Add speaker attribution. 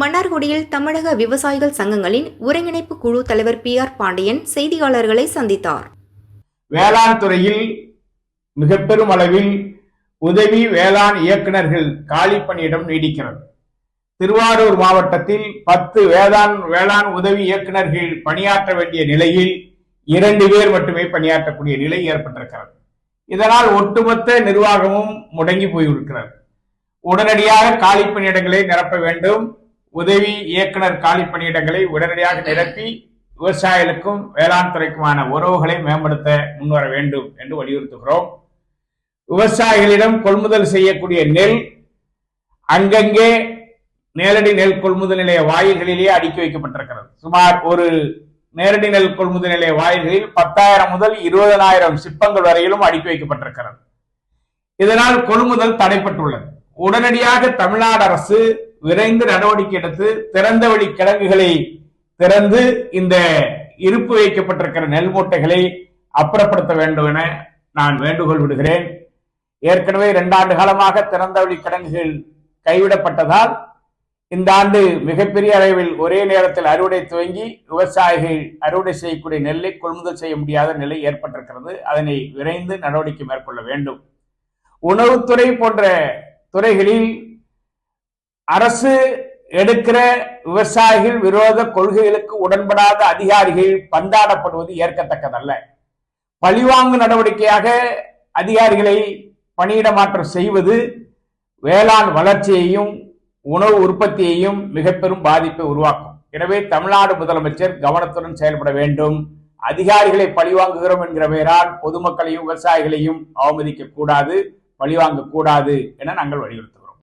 Speaker 1: மன்னார்குடியில் தமிழக விவசாயிகள் சங்கங்களின் ஒருங்கிணைப்பு குழு தலைவர் பி ஆர் பாண்டியன் செய்தியாளர்களை சந்தித்தார்.
Speaker 2: வேளாண் துறையில் மிக பெரும் அளவில் உதவி வேளாண் இயக்குநர்கள் காலி பணியிடம் நீடிக்கிறது. திருவாரூர் மாவட்டத்தில் பத்து வேளாண் வேளாண் உதவி இயக்குநர்கள் பணியாற்ற வேண்டிய நிலையில் இரண்டு பேர் மட்டுமே பணியாற்றக்கூடிய நிலை ஏற்பட்டிருக்கிறது. இதனால் ஒட்டுமொத்த நிர்வாகமும் முடங்கி போயிருக்கிறது. உடனடியாக காலி பணியிடங்களை நிரப்ப வேண்டும். உதவி இயக்குனர் காலி பணியிடங்களை உடனடியாக நிரப்பி விவசாயிகளுக்கும் வேளாண் துறைக்குமான உறவுகளை மேம்படுத்த முன்வர வேண்டும் என்று வலியுறுத்துகிறோம். விவசாயிகளிடம் கொள்முதல் செய்யக்கூடிய நெல் அங்கங்கே நேரடி நெல் கொள்முதல் நிலைய வாயில்களிலேயே அடுக்கி வைக்கப்பட்டிருக்கிறது. சுமார் ஒரு நேரடி நெல் கொள்முதல் நிலைய வாயில்களில் பத்தாயிரம் முதல் இருபதனாயிரம் சிப்பங்கள் வரையிலும் அடுக்கி வைக்கப்பட்டிருக்கிறது. இதனால் கொள்முதல் தடைப்பட்டுள்ளது உடனடியாக தமிழ்நாடு அரசு விரைந்து நடவடிக்கை எடுத்து திறந்த வழி கிடங்குகளை திறந்து இந்த இருப்பு வைக்கப்பட்டிருக்கிற நெல் மூட்டைகளை அப்புறப்படுத்த வேண்டும் என நான் வேண்டுகோள் விடுகிறேன். ஏற்கனவே இரண்டாண்டு காலமாக திறந்த வழி கிடங்குகள் கைவிடப்பட்டதால் இந்த ஆண்டு மிகப்பெரிய அளவில் ஒரே நேரத்தில் அறுவடை துவங்கி விவசாயிகள் அறுவடை செய்யக்கூடிய நெல்லை கொள்முதல் செய்ய முடியாத நிலை ஏற்பட்டிருக்கிறது. அதனை விரைந்து நடவடிக்கை மேற்கொள்ள வேண்டும். உணவுத்துறை போன்ற துறைகளில் அரசு எடுக்கிற விவசாயிகள் விரோத கொள்கைகளுக்கு உடன்படாத அதிகாரிகள் பந்தாடப்படுவது ஏற்கத்தக்கதல்ல. பழிவாங்கு நடவடிக்கையாக அதிகாரிகளை பணியிட மாற்றம் செய்வது வேளாண் வளர்ச்சியையும் உணவு உற்பத்தியையும் மிக பெரும் பாதிப்பை உருவாக்கும். எனவே தமிழ்நாடு முதலமைச்சர் கவனத்துடன் செயல்பட வேண்டும். அதிகாரிகளை பழிவாங்குகிறோம் என்கிற பெயரால் பொதுமக்களையும் விவசாயிகளையும் அவமதிக்க கூடாது பழிவாங்க கூடாது என நாங்கள் வலியுறுத்தோம்